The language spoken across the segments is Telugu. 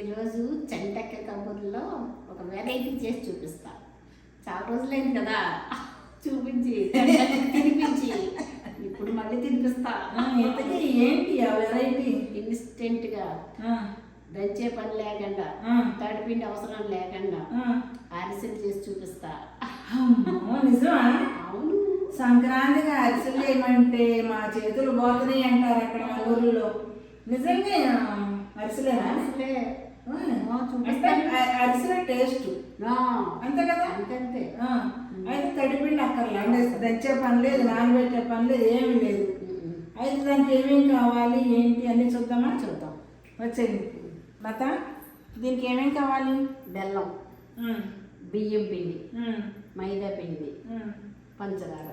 ఈరోజు చెంటక్క కబుర్లో ఒక వెరైటీ చేసి చూపిస్తా. చాలా రోజులైంది కదా చూపించి తినిపించి ఇప్పుడు మళ్ళీ తినిపిస్తా. ఇంతకీ ఏంటి ఆ వెరైటీ ఇన్స్టెంట్గా దంచే పని లేకుండా తడిపిండి అవసరం లేకుండా అరిసెలు చేసి చూపిస్తా. నిజమా? అవును. సంక్రాంతికి అరిసెలు ఏమంటే మా చేతులు పోతున్నాయి అంటారు అక్కడ మా ఊరిలో. నిజంగా అరిసెలేనా? అరిసెలే. ఆ, ఆ, అంటే చూపిస్తాను. అ- అరిసెల టేస్ట్. అంతే కదా? అంతంతే. ఆ, అయితే తడిపిండి అక్కర్లే దంచే పని లేదు నానబెట్టే పని లేదు ఏమీ లేదు. అయితే దానికి ఏమేమి కావాలి ఏంటి అన్నీ చూద్దామా? చూద్దాం. వచ్చేది లత? దీనికి ఏమేమి కావాలి? బెల్లం బియ్యం పిండి మైదా పిండి పంచదార.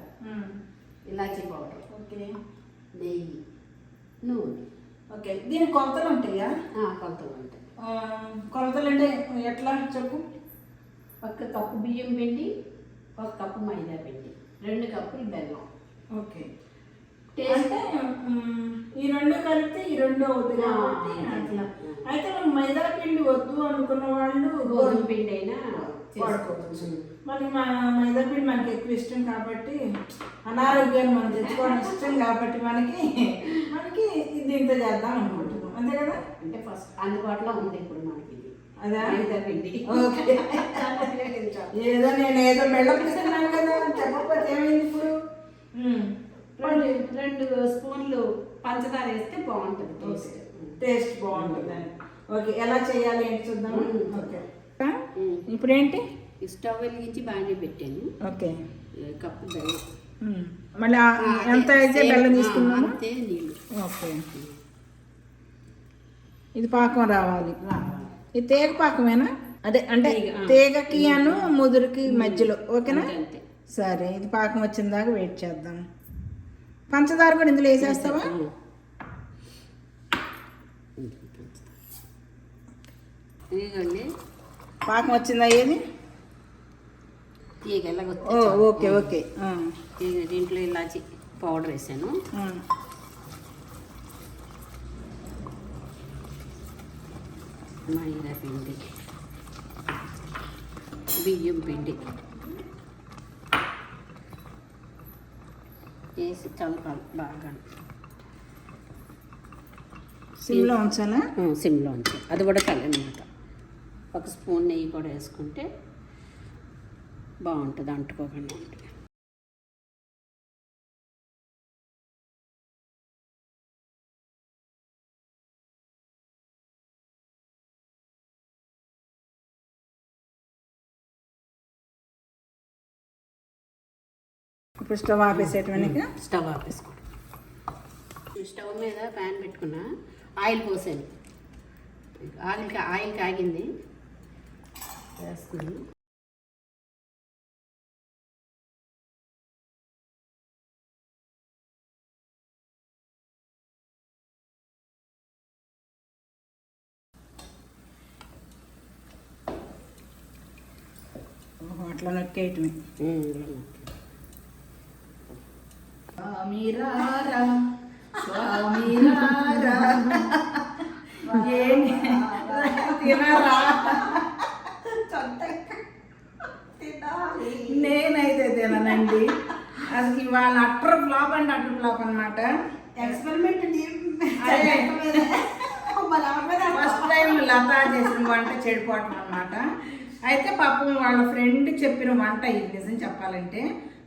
ఇలాచీ పౌడర్ ఓకే. నెయ్యి నూనె. ఓకే. దీనికి కొలతలు ఉంటాయా? కొలతలు ఉంటాయి. కొలతలు అంటే ఎట్లా చెప్పు? ఒక కప్పు బియ్యం పిండి ఒక కప్పు మైదా పిండి రెండు కప్పులు బెల్లం. ఓకే. టేస్ట్ అంటే ఈ రెండు కలిపితే ఈ రెండు అవుతుంది కాబట్టి అయితే మనం మైదా పిండి వద్దు అనుకున్న వాళ్ళు గోధుమ పిండి అయినా వాడుకోవచ్చు. మనకి మా మైదా పిండి మనకి ఎక్కువ ఇష్టం కాబట్టి అనారోగ్యాన్ని మనం తెచ్చుకోవడం ఇష్టం కాబట్టి మనకి మనకి దీంతో చేద్దాం అనుకుంటున్నాం. అంతే కదా? అంటే ఫస్ట్ అందుబాటులో ఉంది ఇప్పుడు మనకి ఇది. అదా? మైదా పిండి. ఓకే. ఏదో నేను ఏదో తీసుకున్నాను కదా చెప్పకపోతే ఏమైంది ఇప్పుడు. రెండు రెండు స్పూన్లు పంచదార వేస్తే బాగుంటుంది టేస్ట్. టేస్ట్ బాగుంటుందని ఓకే ఎలా చేయాలి ఏంటి చూద్దాం. ఓకే. ఇప్పుడు ఏంటి ఈ స్టవ్ వెలిగించి బాగానే పెట్టాను. ఓకే. కప్పు బెల్లం. మళ్ళీ ఎంత అయితే బెల్లం అంతే నీళ్ళు. ఓకే. ఇది పాకం రావాలి. ఇది తేగ పాకమేనా? అదే అంటే. తేగకి అను ముదురుకి మధ్యలో ఓకేనా? సరే ఇది పాకం వచ్చిన దాకా వెయిట్ చేద్దాం. పంచదార కూడా ఇందులో వేసేస్తావా? ఇదిగోండి. పాకం వచ్చిందా ఏది? తీగ ఓకే ఓకే. తీగ దీంట్లో ఇలాచి పౌడర్ వేసాను. మైదా పిండి. బియ్యం పిండి. వేసి కలపాలి బాగా. సిమ్లో ఉంచాలా సిమ్లో ఉంచి అది కూడా కలనమాట ఒక స్పూన్ నెయ్యి కూడా వేసుకుంటే బాగుంటుంది అంటుకోకుండా ఉంటుంది ఇప్పుడు స్టవ్ ఆపేసేటవనికి స్టవ్ ఆపేసుకోండి. స్టవ్ మీద ప్యాన్ పెట్టుకున్నా ఆయిల్ పోసాను ఆయిల్ ఆయిల్ కాగింది. ఓహో, అట్లా నొక్కేయటమే. స్వామిరారా ఏంటి తినరా? తిననండి అసలు ఇవాళ అట్టర్ ఫ్లాప్ అంటే అట్టర్ ఫ్లాప్ అనమాట ఎక్స్పెరిమెంట్ ఫస్ట్ టైం లత చేసిన వంట చెడిపోవటం అనమాట అయితే పాపం వాళ్ళ ఫ్రెండ్ చెప్పిన వంట ఇది నిజం చెప్పాలంటే.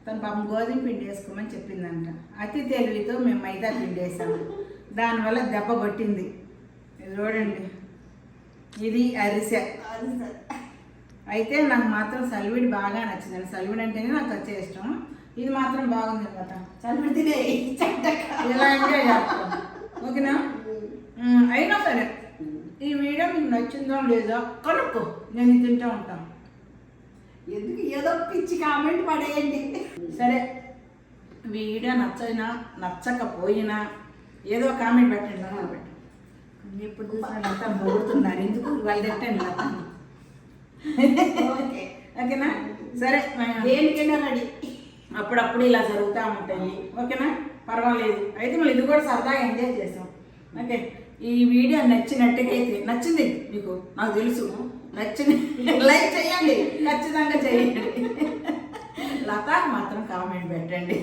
తను పాపం గోధుమ పిండి వేసుకోమని చెప్పిందంట. అతి తెలివితో మేము మైదా పిండి వేసాము. దానివల్ల దెబ్బ కొట్టింది. ఇది చూడండి. ఇది అరిసె. అయితే నాకు మాత్రం సలివిడి బాగా నచ్చింది సలివిడి అంటేనే నాకు వచ్చే ఇష్టం. ఇది మాత్రం బాగుంది కదా చదివి తినే ఇలా ఎంజాయ్ చేస్తాం ఓకేనా? అయినా సరే ఈ వీడియో మీకు నచ్చిందో లేదో కనుక్కో. నేను తింటూ ఉంటాను. ఎందుకు? ఏదో పిచ్చి కామెంట్ పడేయండి. సరే వీడియో నచ్చైనా నచ్చకపోయినా ఏదో కామెంట్ పెట్టండి. నా పెట్టు. ఎప్పుడు చూసినా లత పొగుడుతున్నారు ఎందుకు? వాళ్ళు తిట్టండి. ఓకే. ఓకేనా? సరే దేనికైనా రెడీ. అప్పుడప్పుడు ఇలా జరుగుతూ ఉంటాయి. ఓకేనా? పర్వాలేదు. అయితే మళ్ళీ ఇది కూడా సరదాగా ఎంజాయ్ చేసాం ఓకే. ఈ వీడియో నచ్చినట్టుకైతే నచ్చింది మీకు? నాకు తెలుసు. నచ్చింది. లైక్ చేయండి. ఖచ్చితంగా చేయండి. లతాకి మాత్రం కామెంట్ పెట్టండి.